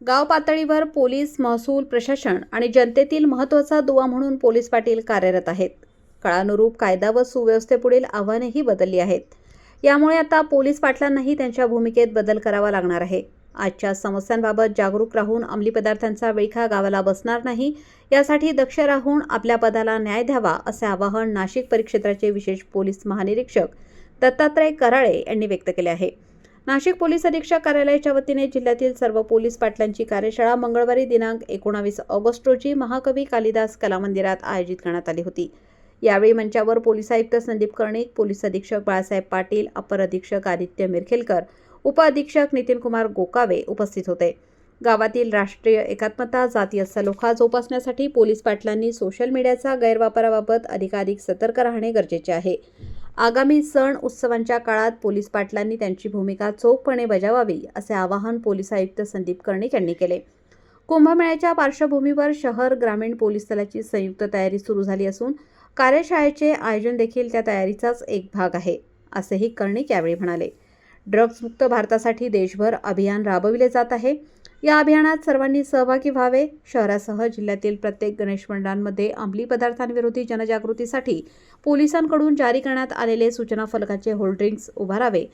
गाव पातळीवर पोलीस महसूल प्रशासन आणि जनतेतील महत्त्वाचा दुवा म्हणून पोलीस पाटील कार्यरत आहेत. काळानुरूप कायदा व सुव्यवस्थेपुढील आव्हानेही बदलली आहेत. यामुळे आता पोलीस पाटलांनाही त्यांच्या भूमिकेत बदल करावा लागणार आहे. आजच्या समस्यांबाबत जागरूक राहून अंमली पदार्थांचा विळखा गावाला बसणार नाही यासाठी दक्ष राहून आपल्या पदाला न्याय द्यावा असे आवाहन नाशिक परिक्षेत्राचे विशेष पोलीस महानिरीक्षक दत्तात्रय कराळे यांनी व्यक्त केले आहे. नाशिक पोलीस अधीक्षक कार्यालयाच्या वतीने जिल्ह्यातील सर्व पोलीस पाटलांची कार्यशाळा मंगळवारी दिनांक एकोणावीस ऑगस्ट रोजी महाकवी कालिदास कलामंदिरात आयोजित करण्यात आली होती. यावेळी मंचावर पोलीस आयुक्त संदीप कर्णिक पोलीस अधीक्षक बाळासाहेब पाटील अपर अधीक्षक आदित्य मिरखेलकर उपअधीक्षक नितीन कुमार गोकावे उपस्थित होते. गावातील राष्ट्रीय एकात्मता जातीय सलोखा जोपासण्यासाठी पोलीस पाटलांनी सोशल मीडियाचा गैरवापराबाबत अधिकाधिक सतर्क राहणे गरजेचे आहे. आगामी सण उत्सवांच्या काळात पोलीस पाटलांनी त्यांची भूमिका चोखपणे बजावावी असे आवाहन पोलीस आयुक्त संदीप कर्णिक यांनी केले. कुंभमेळ्याच्या पार्श्वभूमीवर शहर ग्रामीण पोलीस दलाची संयुक्त तयारी सुरू झाली असून कार्यशाळेचे आयोजन देखील त्या तयारीचाच एक भाग आहे असेही कर्णिक यावेळी म्हणाले. ड्रग्जमुक्त भारतासाठी देशभर अभियान राबविले जात आहे. या अभियानात सर्वांनी सहभागी व्हावे. शहरासह जिल्ह्यातील प्रत्येक गणेश मंडळांमध्ये अंमली पदार्थांविरोधी जनजागृतीसाठी पोलिसांकडून जारी करण्यात आलेले सूचना फलकाचे होल्डिंग्स उभारावे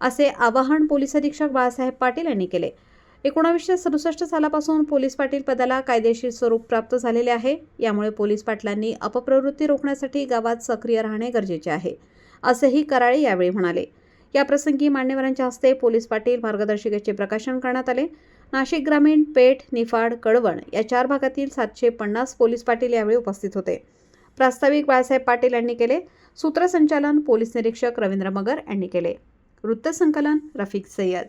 असे आवाहन पोलीस अधीक्षक बाळासाहेब पाटील यांनी केले. एकोणावीसशे सदुसष्ट सालापासून पोलीस पाटील पदाला कायदेशीर स्वरूप प्राप्त झालेले आहे. यामुळे पोलीस पाटलांनी अपप्रवृत्ती रोखण्यासाठी गावात सक्रिय राहणे गरजेचे आहे असेही कराळे यावेळी म्हणाले. याप्रसंगी मान्यवरांच्या हस्ते पोलीस पाटील मार्गदर्शिकेचे प्रकाशन करण्यात आले. नाशिक ग्रामीण पेठ निफाड कळवण या चार भागातील सातशे पन्नास पोलीस पाटील यावेळी उपस्थित होते. प्रास्ताविक बाळासाहेब पाटील यांनी केले. सूत्रसंचालन पोलीस निरीक्षक रवींद्र मगर यांनी केले. वृत्तसंकलन रफिक सय्यद.